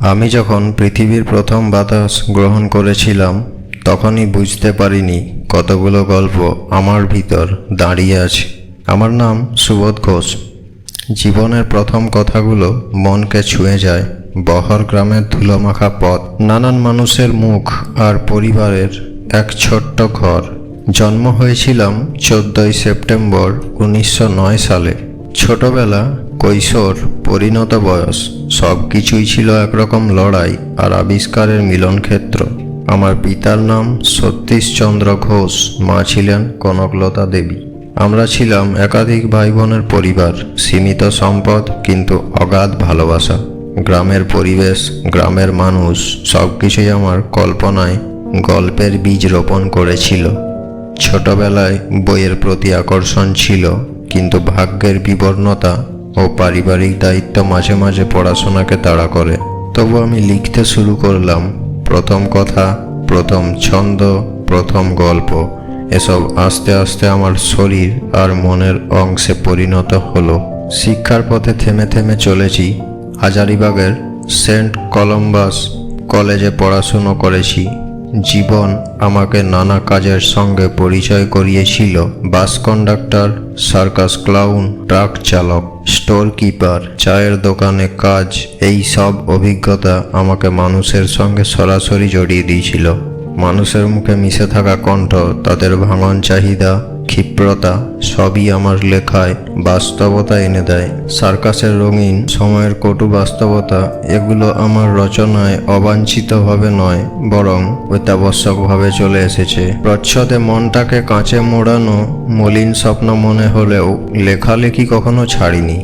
আমি যখন পৃথিবীর প্রথম বাতাস গ্রহণ করেছিলাম, তখনই বুঝতে পারিনি কতগুলো গল্প আমার ভিতর দাঁড়িয়ে আছে। আমার নাম সুবোধ ঘোষ। জীবনের প্রথম কথাগুলো মনকে ছুঁয়ে যায়। বহর গ্রামের ধুলোমাখা পথ, নানান মানুষের মুখ আর পরিবারের এক ছোট্ট ঘর। জন্ম হয়েছিলাম চোদ্দই সেপ্টেম্বর উনিশশো নয় সালে। ছোটবেলা কৈশোর, পরিণত বয়স সব কিছুই ছিল একরকম লড়াই আর আবিষ্কারের মিলনক্ষেত্র। আমার পিতার নাম সতীশচন্দ্র ঘোষ, মা ছিলেন কনকলতা দেবী। আমরা ছিলাম একাধিক ভাই বোনের পরিবার, সীমিত সম্পদ কিন্তু অগাধ ভালোবাসা। গ্রামের পরিবেশ, গ্রামের মানুষ সব কিছুই আমার কল্পনায় গল্পের বীজ রোপণ করেছিল। ছোটবেলায় বইয়ের প্রতি আকর্ষণ ছিল, কিন্তু ভাগ্যের বিবর্ণতা ও পারিবারিক দায়িত্ব মাঝে মাঝে পড়াশোনাকে তাড়া করে। তবু আমি লিখতে শুরু করলাম, প্রথম কথা, প্রথম ছন্দ, প্রথম গল্প। এসব আস্তে আস্তে আমার শরীর আর মনের অংশে পরিণত হলো। শিক্ষার পথে থেমে থেমে চলেছি। হাজারিবাগের সেন্ট কলম্বাস কলেজে পড়াশুনো করেছি। জীবন আমাকে নানা কাজের সঙ্গে পরিচয় করিয়েছিল। Bus conductor, circus clown, truck চালক, স্টোর কিপার, চায়ের দোকানে কাজ, এই সব অভিজ্ঞতা আমাকে মানুষের সঙ্গে সরাসরি জড়িয়ে দিয়েছিল। মানুষের মুখে মিশে থাকা কণ্ঠ, তাদের ভাঙন চাহিদা ক্ষিপ্রতা সবই আমার লেখায় বাস্তবতা এনে দেয়। সার্কাসের রঙিন সময়ের কটু বাস্তবতা এগুলো আমার রচনায় অবাঞ্ছিতভাবে নয়, বরং অত্যাবশ্যকভাবে চলে এসেছে। প্রচ্ছদে মনটাকে কাঁচে মোড়ানো মলিন স্বপ্ন মনে হলেও লেখালেখি কখনো ছাড়িনি।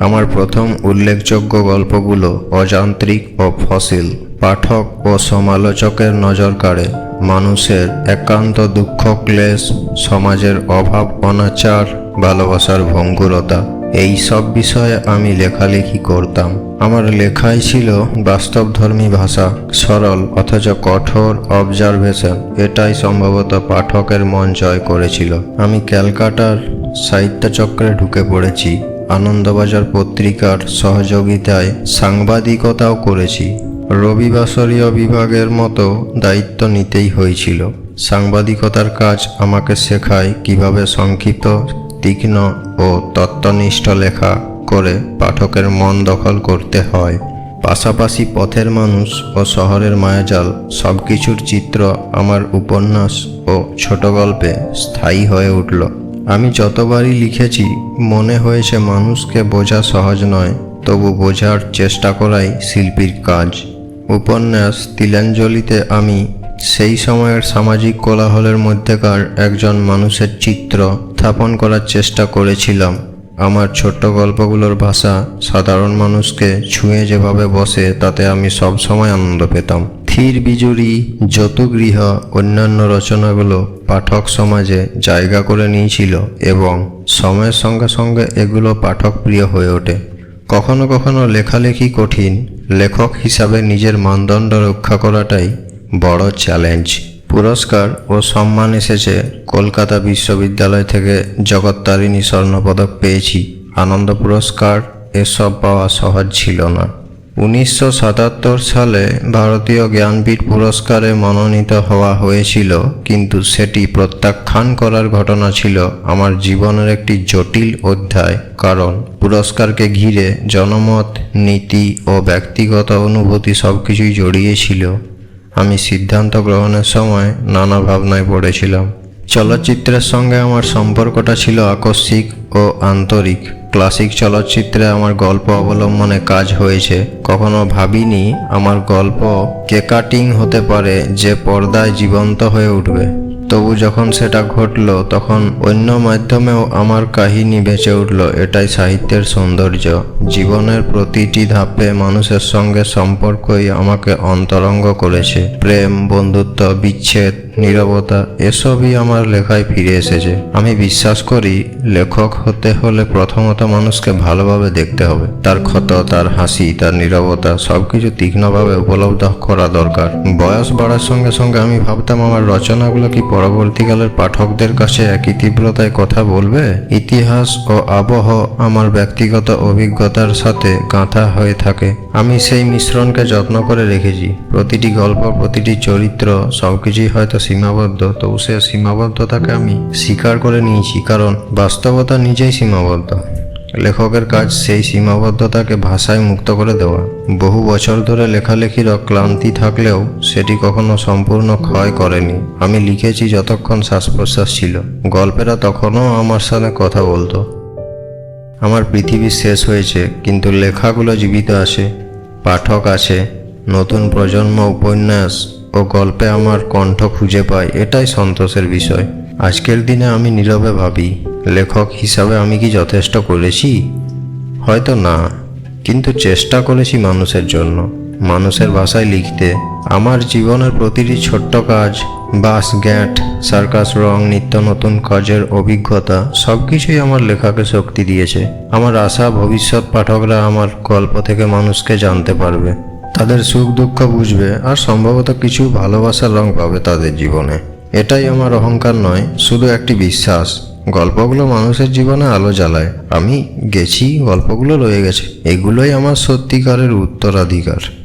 আমার প্রথম উল্লেখযোগ্য গল্পগুলো অযান্ত্রিক ও ফসিল, পাঠক ও সমালোচকের নজর কাড়ে মানুষের একান্ত দুঃখ, ক্লেশ, সমাজের অভাব, অনাচার, ভালোবাসার ভঙ্গুরতা, এই সব বিষয়ে আমি লেখালেখি করতাম। আমার লেখাই ছিল বাস্তবধর্মী ভাষা, সরল অথচ কঠোর অবজারভেশন এটাই সম্ভবত পাঠকের মন জয় করেছিল। আমি ক্যালকাটার সাহিত্যচক্রে ঢুকে পড়েছি। আনন্দবাজার পত্রিকার সহযোগিতায় সাংবাদিকতাও করেছি। রবিবাসরীয় বিভাগের মতো দায়িত্ব নিতেই হয়েছিল। সাংবাদিকতার কাজ আমাকে শেখায় কীভাবে সংক্ষিপ্ত, তীক্ষ্ণ ও তত্ত্বনিষ্ঠ লেখা করে পাঠকের মন দখল করতে হয়। পাশাপাশি পথের মানুষ ও শহরের মায়াজাল সব কিছুর চিত্র আমার উপন্যাস ও ছোট গল্পে স্থায়ী হয়ে উঠল। আমি যতবারই লিখেছি, মনে হয়েছে মানুষকে বোঝা সহজ নয়, তবু বোঝার চেষ্টা করাই শিল্পীর কাজ। উপন্যাস তিলাঞ্জলিতে আমি, সেই সময়ের সামাজিক কোলাহলের মধ্যেকার একজন মানুষের চিত্র স্থাপন করার চেষ্টা করেছিলাম। আমার ছোট্ট গল্পগুলোর ভাষা সাধারণ মানুষকে ছুঁয়ে যেভাবে বসে, তাতে আমি সব সময় আনন্দ পেতাম। থির বিজুরি যতুগৃহ অন্যান্য রচনাগুলো পাঠক সমাজে জায়গা করে নিয়েছিল এবং সময়ের সঙ্গে সঙ্গে এগুলো পাঠক প্রিয় হয়ে ওঠে। কখনো কখনো লেখালেখি কঠিন লেখক হিসাবে নিজের মানদণ্ড রক্ষা করাটাই বড় চ্যালেঞ্জ। পুরস্কার ও সম্মান এসেছে কলকাতা বিশ্ববিদ্যালয় থেকে জগত্তারিণী স্বর্ণপদক পেয়েছি। আনন্দ পুরস্কার এসব পাওয়া সহজ ছিল না। উনিশশো সাতাত্তর সালে ভারতীয় জ্ঞানপীঠ পুরস্কারে মনোনীত হওয়া হয়েছিল, কিন্তু সেটি প্রত্যাখ্যান করার ঘটনা ছিল আমার জীবনের একটি জটিল অধ্যায়। কারণ পুরস্কারকে ঘিরে জনমত, নীতি ও ব্যক্তিগত অনুভূতি সব কিছুই জড়িয়েছিল আমি সিদ্ধান্ত গ্রহণের সময় নানা ভাবনায় পড়েছিলাম। চলচ্চিত্রের সঙ্গে আমার সম্পর্কটা ছিল আকস্মিক ও আন্তরিক। ক্লাসিক চলচ্চিত্রে আমার গল্প অবলম্বনে কাজ হয়েছে। কখনো ভাবিনি আমার গল্প কেকাটিং হতে পারে যে পর্দায় জীবন্ত হয়ে উঠবে। তবু যখন সেটা ঘটলো, তখন অন্য মাধ্যমেও আমার কাহিনী বেঁচে উঠল। এটাই সাহিত্যের সৌন্দর্য। জীবনের প্রতিটি ধাপে মানুষের সঙ্গে সম্পর্কই আমাকে অন্তরঙ্গ করেছে। প্রেম, বন্ধুত্ব, বিচ্ছেদ নীরবতা, এসবই আমার লেখায় ফিরে এসেছে। আমি বিশ্বাস করি, লেখক হতে হলে প্রথমত মানুষকে ভালোভাবে দেখতে হবে। তার ক্ষত, তার হাসি, তার নীরবতা সবকিছু তীক্ষ্ণভাবে উপলব্ধ করা দরকার। বয়স বাড়ার সঙ্গে সঙ্গে আমি ভাবতাম, আমার রচনাগুলো কি পরবর্তীকালের পাঠকদের কাছে একই তীব্রতায় কথা বলবে? ইতিহাস ও আবহ আমার ব্যক্তিগত অভিজ্ঞতার সাথে গাঁথা হয়ে থাকে। আমি সেই মিশ্রণকে যত্ন করে রেখেছি। প্রতিটি গল্প, প্রতিটি চরিত্র সবকিছুই হয়তো সীমাবদ্ধ তবু সে সীমাবদ্ধতাকে আমি স্বীকার করে নিয়েছি, কারণ বাস্তবতা নিজেই সীমাবদ্ধ। লেখকের কাজ সেই সীমাবদ্ধতাকে ভাষায় মুক্ত করে দেওয়া। বহু বছর ধরে লেখালেখির ক্লান্তি থাকলেও সেটি কখনো সম্পূর্ণ ক্ষয় করেনি। আমি লিখেছি যতক্ষণ শ্বাস প্রশ্বাস ছিল। গল্পেরা তখনও আমার সাথে কথা বলতো। আমার পৃথিবী শেষ হয়েছে, কিন্তু লেখাগুলো জীবিত আছে, পাঠক আছে, নতুন প্রজন্ম, উপন্যাস ও গল্পে আমার কণ্ঠ খুঁজে পায়, এটাই সন্তোষের বিষয়। আজকের দিনে আমি নীরবে ভাবি, লেখক হিসাবে আমি কি যথেষ্ট করেছি? হয়তো না, কিন্তু চেষ্টা করেছি মানুষের জন্য। মানুষের ভাষায় লিখতে, আমার জীবনের প্রতিটি ছোট্ট কাজ, বাস, গ্যাট, সার্কাস, রং, নিত্য নতুন কাজের অভিজ্ঞতা সব কিছুই আমার লেখাকে শক্তি দিয়েছে। আমার আশা, ভবিষ্যৎ পাঠকরা আমার গল্প থেকে মানুষকে জানতে পারবে। তাদের সুখ দুঃখ বুঝবে আর সম্ভবত কিছু ভালোবাসার রং পাবে তাদের জীবনে। এটাই আমার অহংকার নয়, শুধু একটি বিশ্বাস। গল্পগুলো মানুষের জীবনে আলো জ্বালায়। আমি গেছি, গল্পগুলো রয়ে গেছে। এগুলোই আমার সত্যিকারের উত্তরাধিকার।